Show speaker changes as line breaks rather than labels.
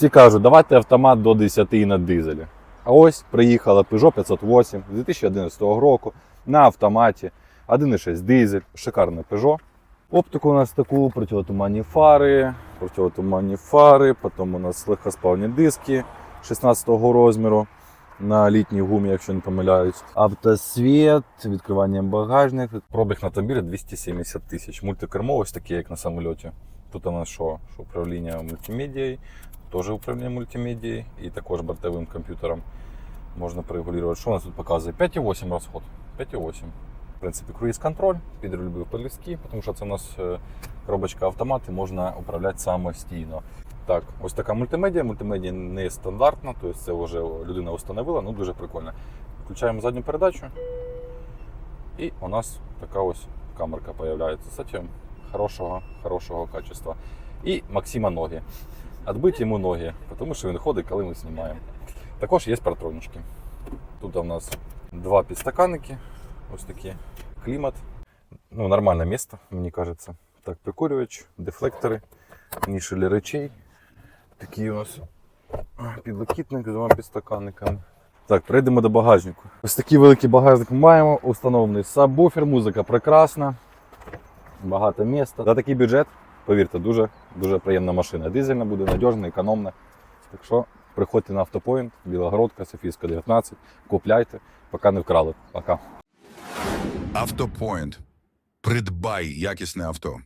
Всі кажуть, давайте автомат до 10 на дизелі. А ось приїхала Peugeot 508 з 2011 року на автоматі. 1,6 дизель, шикарне Peugeot. Оптику у нас таку, противотуманні фари, противотуманні фари, потім у нас легкоспавні диски 16-го розміру на літній гумі, якщо не помиляюсь. Автосвіт, відкривання багажник. Пробіг на автомобілі 270 тисяч. Мультикермо ось таке, як на самольоті. Тут у нас що? що управління мультимедією, теж управління мультимедією і також бортовим комп'ютером можна порегулювати. Що у нас тут показує? 5,8 розход. 5,8. В принципі, круїз-контроль, підрульові полюски, тому що це у нас е, коробочка автомат і можна управляти самостійно. Так, ось така мультимедіа. Мультимедіа не стандартна, тобто це вже людина встановила, ну дуже прикольно. Включаємо задню передачу, і у нас така ось камерка з'являється. Кстати, хорошого, хорошого качества. І Максима ноги. Отбить йому ноги, тому що він ходить, коли ми знімаємо. Також є партронички. Тут у нас два підстаканники, ось такі клімат. Ну, нормальне місце, мені кажеться. Так, прикурювач, дефлектори, ніші для речей. Такий у нас підлокітник з двома підстаканниками. Так, перейдемо до багажнику. Ось такий великий багажник маємо. Установлений сабвуфер, музика прекрасна. Багато міста. За такий бюджет, повірте, дуже, дуже приємна машина. Дизельна буде, надіжна, економна. Так що приходьте на автопоінт, Білогородка, Софійська 19, купляйте, поки не вкрали. Пока.
Автопоінт. Придбай якісне авто.